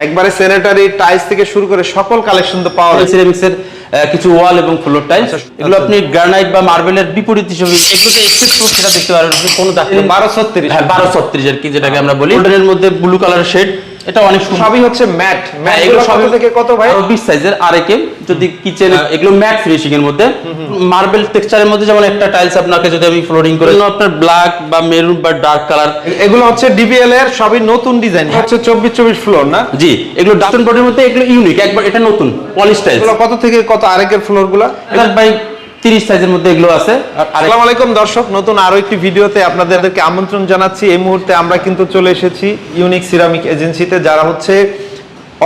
একবারে sanitary tiles থেকে শুরু করে সকল কালেকশন তো পাওয়া যায়। সিরামিক্সের কিছু ওয়াল এবং ফ্লোর টাইলস আচ্ছা, এগুলো আচ্ছা। আপনি গ্রানাইট বা মার্বেলের বিপরীত হিসেবে এগুলোতে এক্সেস করে সেটা দেখতে পারেন আপনি কোনো দাগ নেই। বারো ছত্রিশ। হ্যাঁ বারো ছত্রিশ আর কি যেটাকে আমরা বলি। গোল্ডেনের মধ্যে ব্লু কালার শেড এটা অনেক সুন্দর। সবই হচ্ছে ম্যাট। হ্যাঁ, ম্যাট এগুলো সব থেকে কত ভাই? আরও 20 সাইজের আর একে যদি কিচেন এগুলো ম্যাট ফিনিশিং এর মধ্যে। মার্বেল টেক্সচারের মধ্যে যেমন একটা টাইলস আপনাকে যদি আমি ফ্লোরিং করে আপনার ব্ল্যাক বা মেরুন বা ডার্ক কালার এগুলো হচ্ছে ডিবিএল এর সবই নতুন ডিজাইন হচ্ছে চব্বিশ চব্বিশ ফ্লোর না? জি। এগুলো ডাস্টন বডির মধ্যে এগুলো ইউনিক একবার এটা নতুন পলিশ টাইলস কত থেকে কত আরেকের ফ্লোরগুলা? এটা ভাই 30 সাইজের মধ্যে এগুলো আছে। আসসালামু আলাইকুম দর্শক নতুন আরও একটি ভিডিওতে আপনাদেরকে আমন্ত্রণ জানাচ্ছি। এই মুহূর্তে আমরা কিন্তু চলে এসেছি ইউনিক সিরামিক এজেন্সিতে যারা হচ্ছে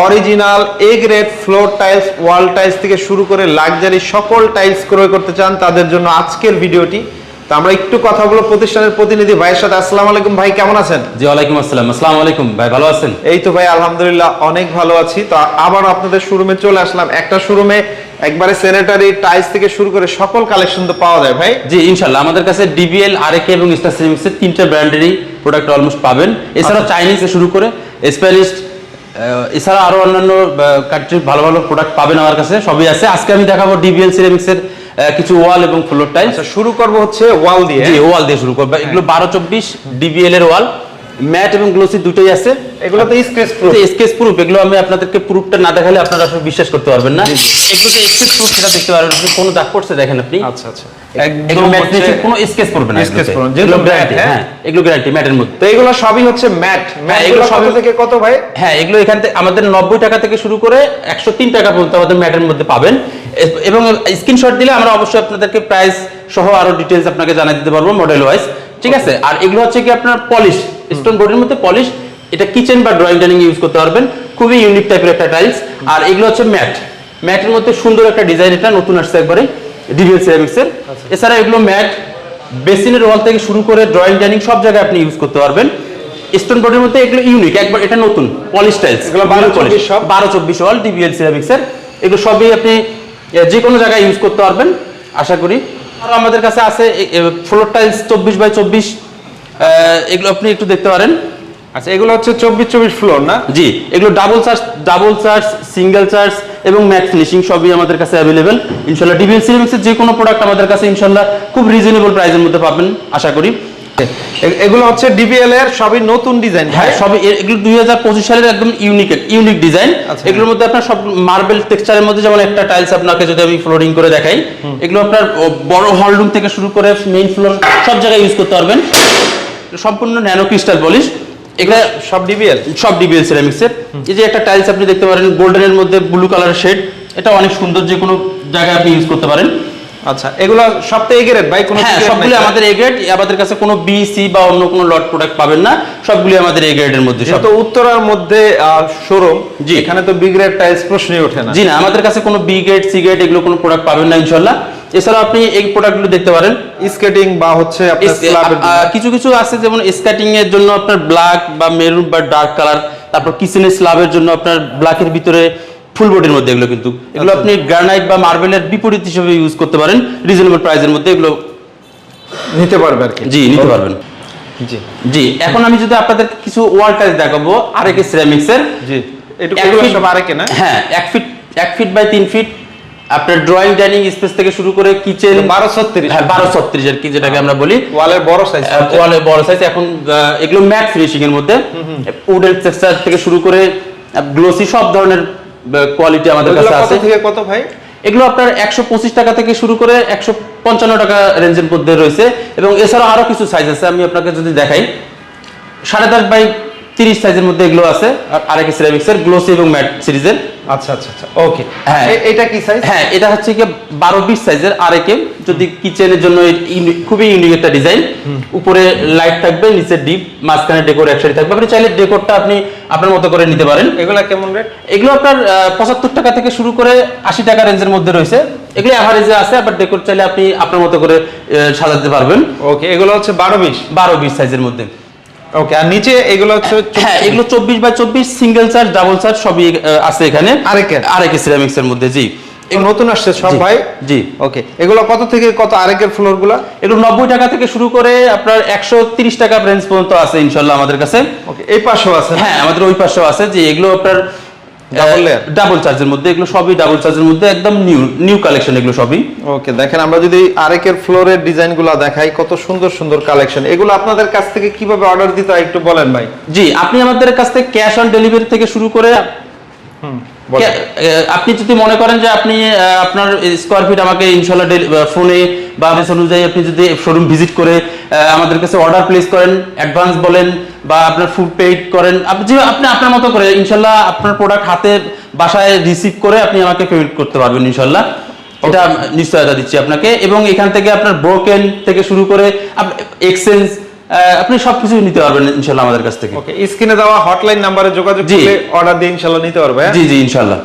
original A grade floor tiles wall tiles থেকে শুরু করে লাক্সারি সকল টাইলস ক্রয় করতে চান তাদের জন্য আজকের ভিডিওটি। তো আমরা একটু কথা বলব প্রতিষ্ঠানের প্রতিনিধি ভাইয়ের সাথে। আসসালামু আলাইকুম ভাই কেমন আছেন? জি ওয়ালাইকুম আসসালাম। আসসালামু আলাইকুম ভাই ভালো আছেন? এই তো ভাই আলহামদুলিল্লাহ অনেক ভালো আছি। তো আবার আপনাদের শোরুমে চলে আসলাম। একটা শোরুমে একবারে স্যানিটারি টাইলস থেকে শুরু করে সকল কালেকশন তো পাওয়া যায় ভাই। জি ইনশাল্লাহ আমাদের কাছে ডিবিএল আরএকে এবং স্টার সিরামিক্সের তিনটা ব্র্যান্ডেরই প্রোডাক্ট অলমোস্ট পাবেন। এছাড়াও চাইনিজ শুরু করে স্প্যানিশ এছাড়া আরও অন্যান্য কান্ট্রির ভালো ভালো প্রোডাক্ট পাবেন আমার কাছে সবই আছে। আজকে আমি দেখাবো ডিবিএল সিরামিক্সের কিছু ওয়াল এবং ফ্লোর টাইলস আচ্ছা শুরু করব হচ্ছে ওয়াল দিয়ে। জি ওয়াল দিয়ে শুরু করব। এগুলো বারো চব্বিশ ডিবিএল এর ওয়াল ম্যাট এবং গ্লোসি দুটোই আছে। এগুলো তো স্ক্র্যাচ প্রুফ স্কেচ প্রুফ এগুলো আমি আপনাদেরকে প্রুফটা না দেখালে আপনারা আসলে বিশ্বাস করতে পারবেন না। এগুলোতে স্কেচ প্রুফ সেটা দেখতে পারবেন আপনি কোনো দাগ পড়ছে দেখেন আপনি। আচ্ছা আচ্ছা। এগুলো ম্যাট কোনো স্কেচ পড়বে না পড়বে এগুলো গ্যারান্টি হ্যাঁ? হ্যাঁ এগুলো গ্যারান্টি ম্যাটের মধ্যে। তো এগুলো সবই হচ্ছে ম্যাট। ম্যাট এগুলো এগুলো সব থেকে কত ভাই? হ্যাঁ এগুলো এখান থেকে আমাদের নব্বই টাকা থেকে শুরু করে একশো তিন টাকা পর্যন্ত আমাদের ম্যাটের মধ্যে পাবেন। এবং স্ক্রিনশট দিলে আমরা অবশ্যই আপনাদেরকে প্রাইস সহ আরও ডিটেলস আপনাকে জানিয়ে দিতে পারব মডেল ওয়াইজ ঠিক আছে? আর এগুলো হচ্ছে কি আপনার পলিশ স্টোন বোর্ডের মধ্যে পলিশ এটা কিচেন বা ড্রয়িং ডাইনিং ইউজ করতে পারবেন। খুবই ইউনিক টাইপের একটা টাইলস আর এগুলো হচ্ছে ম্যাট ম্যাটের মধ্যে সুন্দর একটা ডিজাইন এটা নতুন আসছে একবারে ডিভিএল সিরামিক্স এর। এছাড়া এগুলো ম্যাট বেসিনের ওয়াল থেকে শুরু করে ড্রয়িং ডাইনিং সব জায়গায় আপনি ইউজ করতে পারবেন। স্টোন বোর্ডের মধ্যে এগুলো ইউনিক একবার এটা নতুন পলিশ টাইলস এগুলো 12 24 সব? বারো চব্বিশ ওয়াল ডিবিএল সিরামিক্স এর। এগুলো সবই আপনি যে কোনো জায়গায় ইউজ করতে পারবেন আশা করি। আর আমাদের কাছে আছে ফ্লোর টাইলস চব্বিশ বাই চব্বিশ। এগুলো আপনি একটু দেখতে পারেন। আচ্ছা এগুলো হচ্ছে চব্বিশ চব্বিশ ফ্লোর না? জি এগুলো double charge double charge single charge এবং ম্যাট ফিনিশিং সবই আমাদের কাছে অ্যাভেলেবেল ইনশাল্লাহ ডিবিএল সিরামিক্সের যে কোনো প্রোডাক্ট আমাদের কাছে ইনশাল্লাহ খুব রিজনেবল প্রাইসের মধ্যে পাবেন আশা করি। এগুলো হচ্ছে ডিবিএল এর সবই নতুন ডিজাইন হ্যাঁ সবই এগুলো দুই হাজার পঁচিশ সালের একদম ইউনিক ইউনিক ডিজাইন। এগুলোর মধ্যে আপনার সব মার্বেল টেক্সচারের মধ্যে যেমন একটা টাইলস আপনাকে যদি আমি ফ্লোরিং করে দেখাই এগুলো আপনার বড় হল রুম থেকে শুরু করে মেইন ফ্লোর সব জায়গায় ইউজ করতে পারবেন। সম্পূর্ণ ন্যানো ক্রিস্টাল পলিশ। এগুলো সব ডিবিএল সব ডিবিএল সিরামিক্সের এই যে একটা টাইলস আপনি দেখতে পারেন গোল্ডেনের মধ্যে ব্লু কালার শেড এটা অনেক সুন্দর যে কোনো জায়গায় আপনি ইউজ করতে পারেন। আচ্ছা এগুলো সব তো এগ্রেড ভাই? কোনো হ্যাঁ সবগুলো আমাদের এ গ্রেড আমাদের কাছে কোনো বি সি বা অন্য কোনো লট প্রোডাক্ট পাবেন না। সবগুলি আমাদের এ গ্রেডের মধ্যে সব। যেহেতু উত্তরার মধ্যে শোরুম জি। এখানে তো বি গ্রেড টাইলস প্রশ্নই ওঠে না। জি না আমাদের কাছে কোনো বি গ্রেড সি গ্রেড এগুলো কোনো প্রোডাক্ট পাবেন না ইনশাল্লাহ এছাড়া আপনি এই প্রোডাক্টগুলো দেখতে পারেন। স্কেটিং বা হচ্ছে কিছু কিছু আছে যেমন স্কাটিং এর জন্য আপনার ব্ল্যাক বা মেরুন বা ডার্ক কালার তারপর কিচেনের স্ল্যাবের জন্য আপনার ব্ল্যাকের ভিতরে ফুল বডির মধ্যে এগুলো কিন্তু। এগুলো আচ্ছা। আপনি গ্রানাইট বা মার্বেলের বিপরীত হিসেবে ইউজ করতে পারেন রিজনেবল প্রাইসের মধ্যে এগুলো নিতে পারবে আর কি। জি নিতে পারবেন। জি। জি এখন আমি যদি আপনাদের কিছু ওয়াল টাইলস দেখাবো আরেকে সিরামিক্স এর। জি একটু এক ফিট- সব আরেকে না? হ্যাঁ এক ফিট এক ফিট বাই তিন ফিট আপনার ড্রয়িং ডাইনিং স্পেস থেকে শুরু করে কিচেন বারো ছত্রিশ। হ্যাঁ বারো ছত্রিশ আর কি যেটাকে আমরা বলি। ওয়ালের বড় সাইজ ওয়ালে বড় সাইজ এখন এগুলো ম্যাট ফিনিশিং এর মধ্যে। উডেন টেক্সচার থেকে শুরু করে গ্লোসি সব ধরনের কোয়ালিটি আমাদের কাছে আছে। থেকে কত ভাই? এগুলো আপনার একশো পঁচিশ টাকা থেকে শুরু করে একশো পঞ্চান্ন টাকা রেঞ্জের মধ্যে রয়েছে। এবং এছাড়াও আরও কিছু সাইজ আছে আমি আপনাকে যদি দেখাই। সাড়ে দশ বাই তিরিশ সাইজের মধ্যে এগুলো আছে আর আরেক সিরামিক্সের গ্লোসি এবং ম্যাট সিরিজের আচ্ছা আচ্ছা আচ্ছা ওকে হ্যাঁ। এটা কি সাইজ হ্যাঁ এটা হচ্ছে কি সাইজের আর একে যদি কিচেনের জন্য খুবই ইউনিক একটা ডিজাইন উপরে লাইট থাকবে নিচে ডিপ মাঝখানে ডেকোর একসাথে থাকবে। আপনি চাইলে ডেকোরটা আপনি আপনার মতো করে নিতে পারেন। এগুলা কেমন রেট এগুলো আপনার পঁচাত্তর টাকা থেকে শুরু করে আশি টাকা রেঞ্জের মধ্যে রয়েছে। এগুলো অ্যাভারেজে আছে আবার ডেকোর চাইলে আপনি আপনার মতো করে সাজাতে পারবেন। ওকে এগুলো হচ্ছে বারো বিশ বারো বিশ সাইজের মধ্যে। ওকে আর নিচে এগুলো হচ্ছে হ্যাঁ এগুলো চব্বিশ বাই চব্বিশ সিঙ্গেল চার্জ ডাবল চার্জ সবই আছে এখানে? আরেকে সিরামিক্স এর মধ্যে জি নতুন আসছে সব ভাই জি। ওকে এগুলো কত থেকে কত আরেকের ফ্লোরগুলা এগুলো নব্বই টাকা থেকে শুরু করে আপনার একশো তিরিশ টাকা রেঞ্জ পর্যন্ত আছে ইনশাল্লাহ আমাদের কাছে ওকে এই পাশেও আছে হ্যাঁ আমাদের ওই পাশেও আছে যে এগুলো আপনার? ডাবল চার্জের মধ্যে এগুলো সবই ডাবল চার্জের মধ্যে একদম নিউ নিউ কালেকশন এগুলো সবই। ওকে দেখেন আমরা যদি আরেকের ফ্লোরের ডিজাইনগুলা দেখাই কত সুন্দর সুন্দর কালেকশন এগুলো আপনাদের কাছ থেকে কীভাবে অর্ডার দিতে হয় একটু বলেন ভাই। জি আপনি আমাদের কাছ থেকে ক্যাশ অন ডেলিভারি থেকে শুরু করে আপনি যদি মনে করেন যে আপনি আপনার স্কোয়ার ফিট আমাকে ইনশাল্লাহ ফোনে বা মেস অনুযায়ী আপনি যদি শোরুম ভিজিট করে আমাদের কাছে অর্ডার প্লেস করেন অ্যাডভান্স বলেন বা আপনার ফুড পেড করেন আপনি যে আপনি আপনার মতো করে ইনশাল্লাহ আপনার প্রোডাক্ট হাতে বাসায় রিসিভ করে আপনি আমাকে পেমেন্ট করতে পারবেন ইনশাল্লাহ। এটা নিশ্চয়তা দিচ্ছি আপনাকে। এবং এখান থেকে আপনার ব্রোকেন থেকে শুরু করে এক্সচেঞ্জ আপনি সবকিছু নিতে পারবেন ইনশাল্লাহ আমাদের কাছ থেকে। ওকে স্ক্রিনে দেওয়া হটলাইন নাম্বারে যোগাযোগ করে অর্ডার দিয়ে ইনশাল্লাহ নিতে পারবে হ্যাঁ? জি জি ইনশাল্লাহ